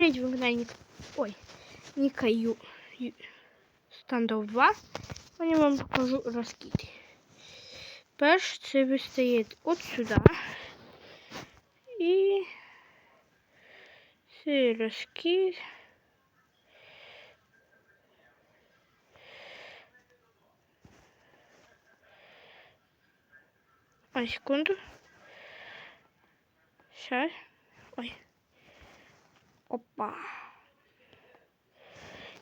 вигнання. Ой, Ніка Ю. Ю- Стандов 2. Я вам покажу розкид. Перш це ви стоїть от сюди. І цей розкид. А, секунду. Сейчас. Ой. Опа.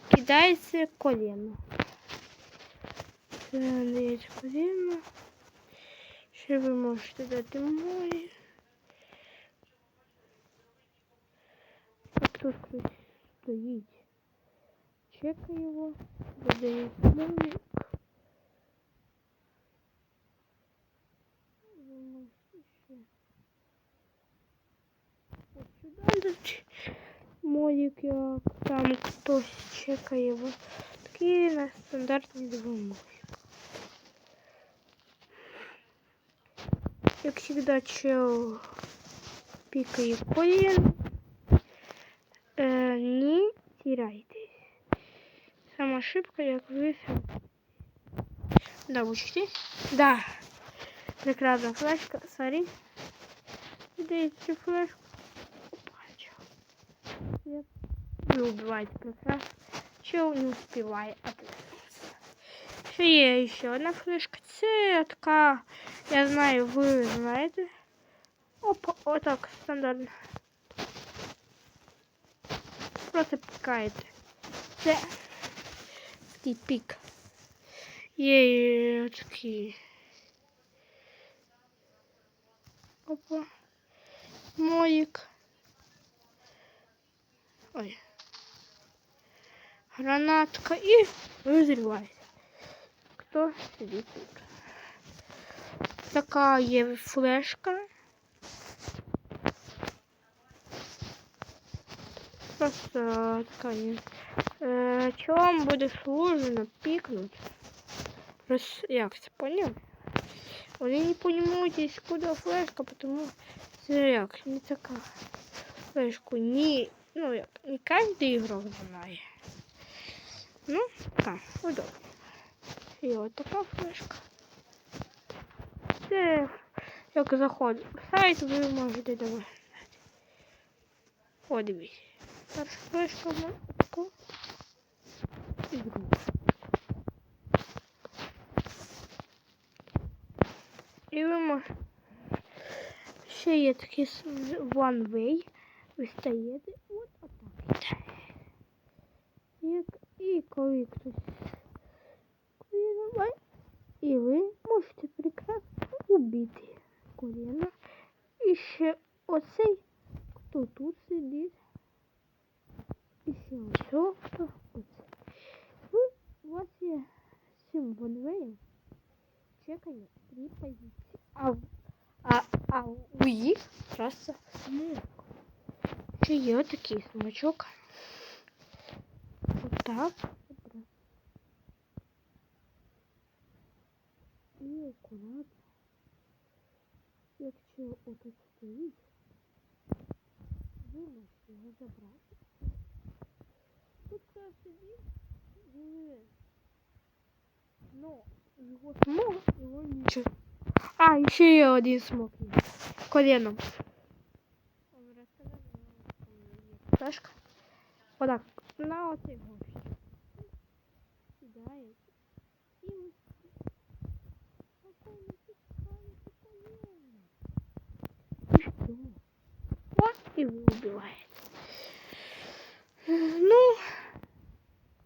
Кидається колено. Надається коліно. Ще ви можете дати мої. Тут хтось стоїть. Чекаю його. Додаю нові. Ось сюди. модик, як там хтось чекає його. Такі на стандартні допомоги. Як завжди, чел пікає колін. Е, не теряйтесь. Сама ошибка, як ви сам. Да, учитесь? Да. Прекрасная флешка, смотри. Дайте флешку. Опа, чё? Нет. Не убивайте прекрасно. Чел не успевает отвернуться. Ще є ще одна флешка. Це така, я знаю, ви знаєте. Опа, отак, стандартно. Просто пікаєте. Це такий пік. Є такі. Опа. Моїк. Ой. Гранатка и взрывается. Кто сидит тут? Така є флешка. Просто така є. Е, Чого вам буде сложно пікнути? Роз... Як це поняв? Вони не понимаете, куда флешка, потому це як, не така. Флешку не, ну як, не каждый игрок знає. Ну, так, удобно. І от така флешка. Це як заходить в сайт, ви можете давати. О, дивіться. Перша флешка на таку. І другу. І ви можете. Ще є такий one way. Ви стаєте от отак. Як і коли хтось вирубає, і ви можете прекрасно убити коліна. І ще оцей, хто тут сидить. І ще ось хто оце. Ви, у вас є з цим ванвеєм чекає три позиції. А, в- а, а у їх траса смок. Ще є такий смачок. Отак. Отак. І акуратно. Якщо отут стоїть, ви можете його забрати. Тут це собі живе. Но його смог, його нічого. А, і ще є один смок. є. Коленом. Флешка. Отак. На оцей гвоздь. Кидаєте. І ось. Спокійно пускаєте колено. І все. От і ви убиваєте. Е, Ну.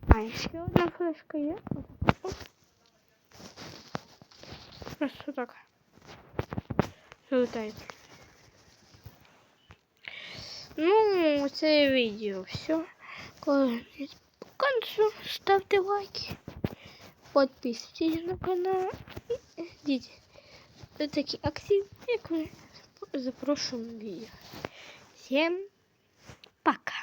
А, ще одна флешка є. Отак. Оп. Просто так. Залетает. Ну, це відео все. Кладіть по концу. Ставте лайки. Подписывайтесь на канал. І ждіть такі акції, як ми запрошуємо відео. Всем пока.